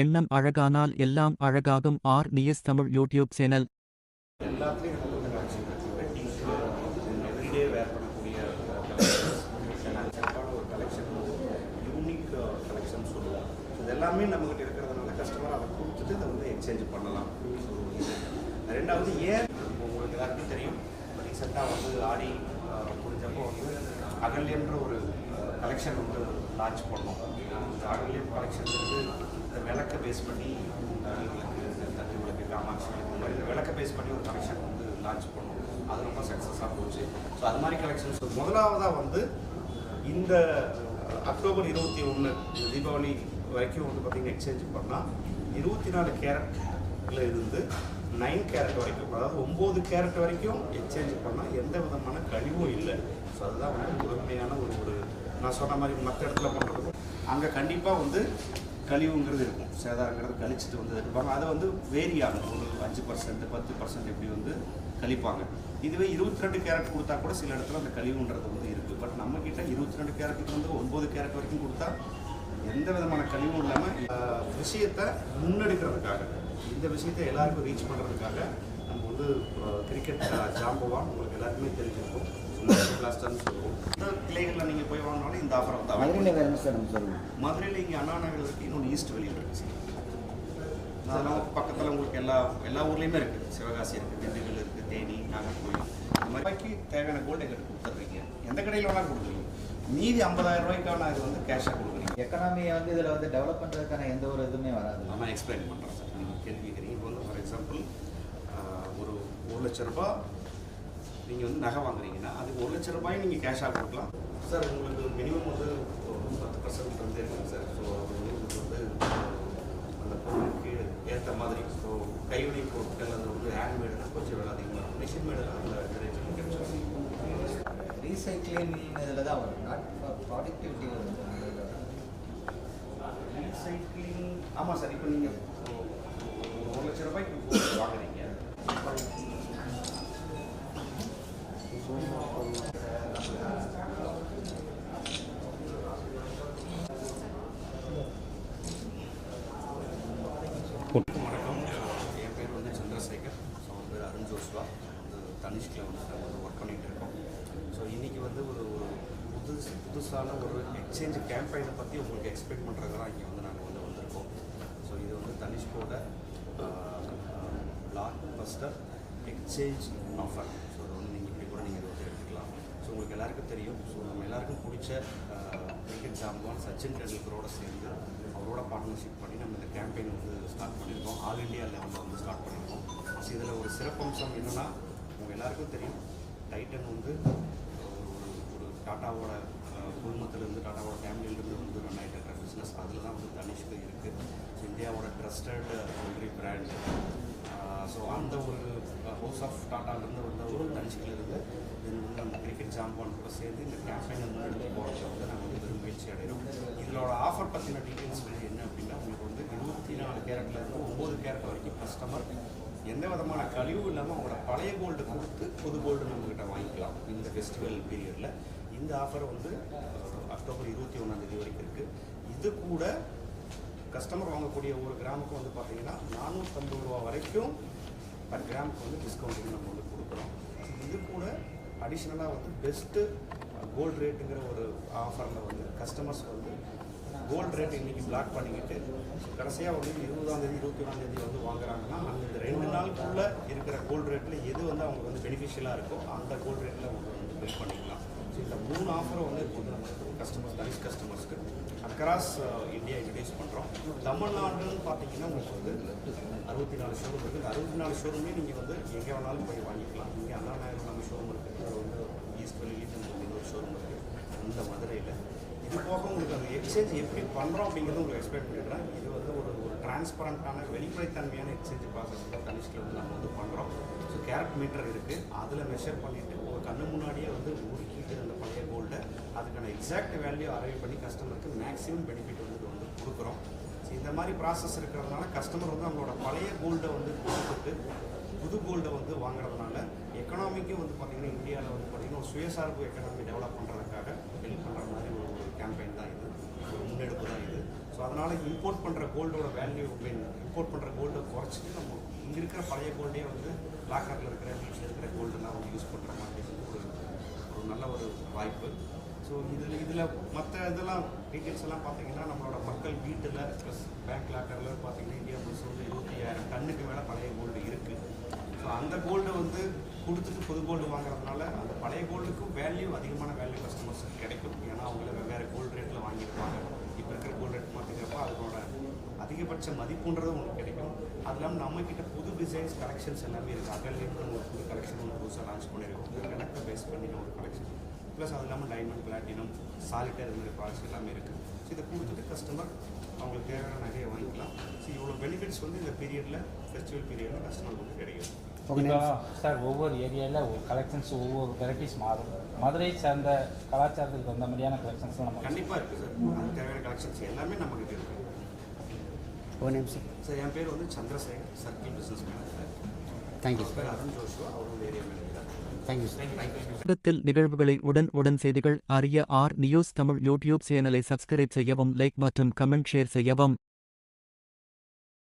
எண்ணம் அழகானால் எல்லாம் அழகாகும். R. News Tamil YouTube channel. எல்லாத்துலேயும் நல்ல நல்ல எல்லாமே நம்மகிட்ட இருக்கிறதுனால கஸ்டமர் அதை கொடுத்துட்டு அதை வந்து எக்ஸ்சேஞ்ச் பண்ணலாம். ஸோ ரெண்டாவது ஏன்? உங்களுக்கு எல்லாருக்கும் தெரியும். ரீசெண்டாக வந்து ஆடி முடிஞ்சப்போ வந்து அகல்யன்ற ஒரு கலெக்ஷன் வந்து லான்ச் பண்ணோம். அகல்யம் கலெக்ஷன் பேஸ் பண்ணி அஹ், விளக்கு தட்டு விளக்கு காமாட்சி விளக்கு இந்த மாதிரி இந்த விளக்கை பேஸ் பண்ணி ஒரு கலெக்ஷன் வந்து லான்ச் பண்ணோம். அது ரொம்ப சக்ஸஸாக போச்சு. ஸோ அது மாதிரி கலெக்ஷன்ஸ் முதலாவதாக வந்து இந்த அக்டோபர் இருபத்தி ஒன்று தீபாவளி வரைக்கும் வந்து பார்த்தீங்கன்னா எக்ஸ்சேஞ்ச் பண்ணால் இருபத்தி நாலு கேரட்டில் இருந்து நைன் கேரட் வரைக்கும் அதாவது ஒம்பது கேரட் வரைக்கும் எக்ஸ்சேஞ்ச் பண்ணால் எந்த விதமான கழிவும் இல்லை. ஸோ அதுதான் வந்து முதன்மையான ஒரு ஒரு நான் சொன்ன மாதிரி மற்ற இடத்துல பண்ணுறதுக்கும் அங்கே கண்டிப்பாக வந்து கழிவுங்கிறது இருக்கும். சேதாரங்கிறது கழிச்சிட்டு வந்து இருப்பாங்க அதை வந்து வேரி ஆகும் ஒரு அஞ்சு பர்சன்ட் பத்து பர்சன்ட் இப்படி வந்து கழிப்பாங்க. இதுவே இருபத்தி ரெண்டு கேரட் கொடுத்தா கூட சில இடத்துல அந்த கழிவுன்றது வந்து இருக்குது பட் நம்மக்கிட்ட இருபத்தி ரெண்டு கேரட்டுக்கு வந்து ஒன்பது கேரட் வரைக்கும் கொடுத்தா எந்த விதமான கழிவும் இல்லாமல் விஷயத்தை முன்னெடுக்கிறதுக்காக இந்த விஷயத்தை எல்லாருக்கும் ரீச் பண்ணுறதுக்காக நம்ம வந்து கிரிக்கெட் ஜாம்பவான் உங்களுக்கு எல்லாருக்குமே தெரிஞ்சிருக்கும். சொல்லுவோம் இந்த கிளைகளில் நீங்கள் போய் வாங்கினாலும் இந்த ஆஃபர். மதுரையில் வேறு சார் நம்ம சொல்லுவோம் மதுரையில் இங்கே அண்ணா நகர் இருக்குது இன்னொன்று ஈஸ்ட் வெளியில் இருக்குது சார். அதெல்லாம் பக்கத்தில் உங்களுக்கு எல்லா எல்லா ஊர்லேயுமே இருக்குது சிவகாசி இருக்குது திண்டுக்கல் இருக்குது தேனி நாகர்கோவில். இந்த மாதிரி தேவையான கோல்டு எங்கிட்ட கொடுத்துட்றீங்க எந்த கடையில் வேணாலும் கொடுக்குறீங்க மீதி ஐம்பதாயிரம் ரூபாய்க்கான இது வந்து கேஷாக கொடுக்குறீங்க. எக்கனாமியை வந்து இதில் வந்து டெவலப் பண்ணுறதுக்கான எந்த ஒரு இதுவுமே வராது. நான் எக்ஸ்பிளைன் பண்ணுறேன் சார். நீங்கள் கேள்வி கேட்குறீங்க. இப்போ வந்து ஃபார் எக்ஸாம்பிள் ஒரு ஒரு லட்ச ரூபாய் நீங்கள் வந்து நகை வாங்குறீங்கன்னா அதுக்கு ஒரு லட்ச ரூபாய் நீங்கள் கேஷாக கொடுக்கலாம். சார் உங்களுக்கு மினிமம் வந்து ஒரு பத்து பர்சன்ட் வந்து இருக்குங்க சார். ஸோ அது வந்து உங்களுக்கு வந்து அந்த பொருளுக்கு ஏற்ற மாதிரி ஸோ கைவினை பொருட்கள் அது வந்து ஹேண்ட்மேடுனா கொஞ்சம் விலை அதிகமாக இருக்கும். மிஷின் மேடுனா அந்த கிடைச்சிடும் ரீசைக்ளிங் இதில் தான் வரும். நாட் ப்ராடக்டிவிட்டி வரும். ரீசைக்ளிங் ஆமாம் சார். இப்போ நீங்கள் புதுசான ஒரு எக்ஸ்சேஞ்ச் கேம்பெயினை பற்றி உங்களுக்கு எக்ஸ்பிளைன் பண்ணுறது தான் இங்கே வந்து நாங்கள் வந்து வந்திருக்கோம். ஸோ இது வந்து தனிஷ்கோட blockbuster exchange offer so அதை வந்து நீங்கள் இப்படி கூட நீங்கள் வந்து எடுத்துக்கலாம். ஸோ உங்களுக்கு எல்லாருக்கும் தெரியும். ஸோ நம்ம எல்லாருக்கும் பிடிச்ச கிரிக்கெட் ஜாம்பவான் சச்சின் டெண்டுல்கரோட சேர்ந்து அவரோட பார்ட்னர்ஷிப் பண்ணி நம்ம இந்த கேம்பெயின் வந்து ஸ்டார்ட் பண்ணியிருக்கோம். ஆல் இண்டியா லெவலில் வந்து ஸ்டார்ட் பண்ணியிருக்கோம். ஸோ இதில் ஒரு சிறப்பம்சம் என்னென்னா உங்கள் எல்லாருக்கும் தெரியும் டைட்டன் வந்து ஒரு ஒரு- டாட்டாவோட குழுமத்திலேருந்து டாட்டாவோட ஃபேமிலியிலேருந்து வந்து ரன் ஆகிட்டு இருக்கிற பிஸ்னஸ் அதில் தான் வந்து தனிஷ்க்கு இருக்குது ஸோ இந்தியாவோட ட்ரஸ்டட் ஜுவல்லரி பிராண்டு ஸோ அந்த ஒரு ஹவுஸ் ஆஃப் டாட்டாலேருந்து வந்த ஒரு தனிஷ்கிலிருந்து இது வந்து நம்ம கிரிக்கெட் ஜாம்பான் கூட சேர்ந்து இந்த கேம்பெயின் வந்து எடுத்து போகிறத வந்து நாங்கள் வந்து பெரும் முயற்சி அடைகிறோம். இதோட ஆஃபர் பற்றின டீட்டெயில்ஸ் வந்து என்ன அப்படின்னா உங்களுக்கு வந்து இருபத்தி நாலு கேரட்லேருந்து ஒம்பது கேரட் வரைக்கும் கஸ்டமர் எந்த விதமான கழிவும் இல்லாமல் அவங்களோட பழைய கோல்டு கொடுத்து புது கோல்டு நம்மக்கிட்ட வாங்கிக்கலாம். இந்த ஃபெஸ்டிவல் பீரியடில் இந்த ஆஃபர் வந்து அக்டோபர் இருபத்தி ஒன்றாந்தேதி வரைக்கும் இருக்குது இது கூட கஸ்டமர் வாங்கக்கூடிய ஒரு கிராமுக்கு வந்து பார்த்தீங்கன்னா நானூற்றம்பது ரூபா வரைக்கும் பர் கிராமுக்கு வந்து டிஸ்கவுண்ட் நம்ம வந்து கொடுக்குறோம். இது கூட அடிஷ்னலாக வந்து பெஸ்ட்டு கோல்டு ரேட்டுங்கிற ஒரு ஆஃபரில் வந்து கஸ்டமர்ஸ் வந்து கோல்டு ரேட் இன்றைக்கி பிளாக் பண்ணிக்கிட்டு கடைசியாக வந்து இருபதாந்தேதி இருபத்தி ஒன்றாந்தேதி வந்து வாங்குறாங்கன்னா அந்த ரெண்டு நாளுக்குள்ளே இருக்கிற கோல்டு ரேட்டில் எது வந்து அவங்களுக்கு வந்து பெனிஃபிஷியலாக இருக்கோ அந்த கோல்டு ரேட்டில் அவங்க வந்து பில் பண்ணிக்கலாம். இந்த மூணு ஆஃபரும் வந்து இருக்குது நம்ம கஸ்டமர்ஸ் தனிஷ் கஸ்டமர்ஸ்க்கு அக்ராஸ் இந்தியா இன்ட்ரடியூஸ் பண்ணுறோம் தமிழ்நாடுன்னு பார்த்தீங்கன்னா உங்களுக்கு வந்து அறுபத்தி நாலு ஷோரூம் இருக்குது அறுபத்தி நாலு ஷோரூமே நீங்கள் வந்து எங்கே வேணாலும் போய் வாங்கிக்கலாம். இங்கே அண்ணா நகர் நம்ம ஷோரூம் இருக்குது அது வந்து ஈஸ்ட் வெளியிட்டு ஒரு ஷோரூம் இருக்குது இந்த மதுரையில். இது போக உங்களுக்கு அந்த எக்ஸ்சேஞ்ச் எப்படி பண்ணுறோம் அப்படிங்கிறது உங்களுக்கு எக்ஸ்பிளைன் பண்ணிடுறேன். இது வந்து ஒரு ஒரு டிரான்ஸ்பரண்ட்டான வெளிப்படைத்தன்மையான எக்ஸ்சேஞ்ச் ப்ராசஸ் தான் தனிஷ்கில் வந்து நம்ம வந்து பண்ணுறோம் ஸோ கேரட் மீட்டர் இருக்குது அதில் மெஷர் பண்ணிவிட்டு உங்கள் கண்ணு முன்னாடியே வந்து இருக்குது அந்த பழைய கோல்டை அதுக்கான எக்ஸாக்ட் வேல்யூ அரைவ் பண்ணி கஸ்டமருக்கு மேக்ஸிமம் பெனிஃபிட் வந்து வந்து கொடுக்குறோம். ஸோ இந்த மாதிரி ப்ராசஸ் இருக்கிறதுனால கஸ்டமர் வந்து அவங்களோட பழைய கோல்டை வந்து கொடுத்துட்டு புது கோல்டை வந்து வாங்குறதுனால எக்கனாமிக்கும் வந்து பார்த்திங்கன்னா இந்தியாவில் வந்து பார்த்திங்கன்னா ஒரு சுயசார்பு எக்கனாமி டெவலப் பண்ணுறதுக்காக ஹெல்ப் பண்ணுற மாதிரி ஒரு கேம்பெயின் தான் இது. ஒரு முன்னெடுப்பு தான் இது. ஸோ அதனால் இம்போர்ட் பண்ணுற கோல்டோட வேல்யூ மீன் இம்போர்ட் பண்ணுற கோல்டை குறைச்சிட்டு நம்ம இங்கே இருக்கிற பழைய கோல்டே வந்து லாக்கரில் இருக்கிற வீட்டில் இருக்கிற கோல்டெல்லாம் வந்து யூஸ் பண்ணுற மாதிரி நல்ல ஒரு வாய்ப்பு. ஸோ இதில் இதில் மற்ற இதெல்லாம் டீட்டெயில்ஸ் எல்லாம் பார்த்தீங்கன்னா நம்மளோட மக்கள் வீட்டில் ப்ளஸ் பேங்க் லாக்கரில் பார்த்தீங்கன்னா இந்தியா முழுசு வந்து இருபத்தி ஐயாயிரம் டன்னுக்கு மேலே பழைய கோல்டு இருக்குது ஸோ அந்த கோல்டு வந்து கொடுத்துட்டு புது கோல்டு வாங்குறதுனால அந்த பழைய கோல்டுக்கும் வேல்யூ அதிகமான வேல்யூ கஸ்டமர்ஸுக்கு கிடைக்கும். ஏன்னா அவங்கள வெவ்வேறு கோல்டு ரேட்டில் வாங்கியிருப்பாங்க. இப்போ இருக்கிற கோல்டு ரேட் மாற்றிக்கிறப்ப அதிகபட்ச மதிப்புன்றது உங்களுக்கு கிடைக்கும். அது இல்லாமல் நம்மக்கிட்ட புது டிசைன்ஸ் கலெக்ஷன்ஸ் எல்லாமே இருக்குது அகல்லேருந்து ஒரு புது கலெக்ஷன் ஒன்று புதுசாக லான்ச் பண்ணியிருக்கோம் கணக்கை பேஸ் பண்ணின ஒரு கலெக்ஷன் ப்ளஸ் அது இல்லாமல் டைமண்ட் பிளாட்டினம் சாலிட்டர் இந்த மாதிரி ப்ராடக்ட்ஸ் எல்லாமே இருக்குது ஸோ இதை கொடுத்துட்டு கஸ்டமர் அவங்களுக்கு தேவையான நகையை வாங்கிக்கலாம். ஸோ இவ்வளோ பெனிஃபிட்ஸ் வந்து இந்த பீரியடில் ஃபெஸ்டிவல் பீரியடில் கஸ்டமருக்கு வந்து கிடைக்கும். சார் ஒவ்வொரு ஏரியாவில் ஒவ்வொரு கலெக்ஷன்ஸ் ஒவ்வொரு வெரைட்டிஸ் மாறும். மதுரை சார்ந்த கலாச்சாரத்துக்கு தகுந்த மாதிரியான கலெக்ஷன்ஸ் நம்ம கண்டிப்பாக இருக்குது சார் அதுக்கு தேவையான கலெக்ஷன்ஸ் எல்லாமே நம்மகிட்ட இருக்குது ஓ நேம் சார் சார் என் பேர் வந்து Chandrasekhar circle business manager thank you பேர் அருண் ஜோஷுவா அவரோட area manager thank you sir thank you உலகத்தில் நிகழ்வுகளை உடன் உடன் செய்திகள் அறிய ஆர் நியூஸ் தமிழ் யூடியூப் சேனலை சப்ஸ்கிரைப் செய்யவும் லைக் மற்றும் கமெண்ட் ஷேர் செய்யவும்.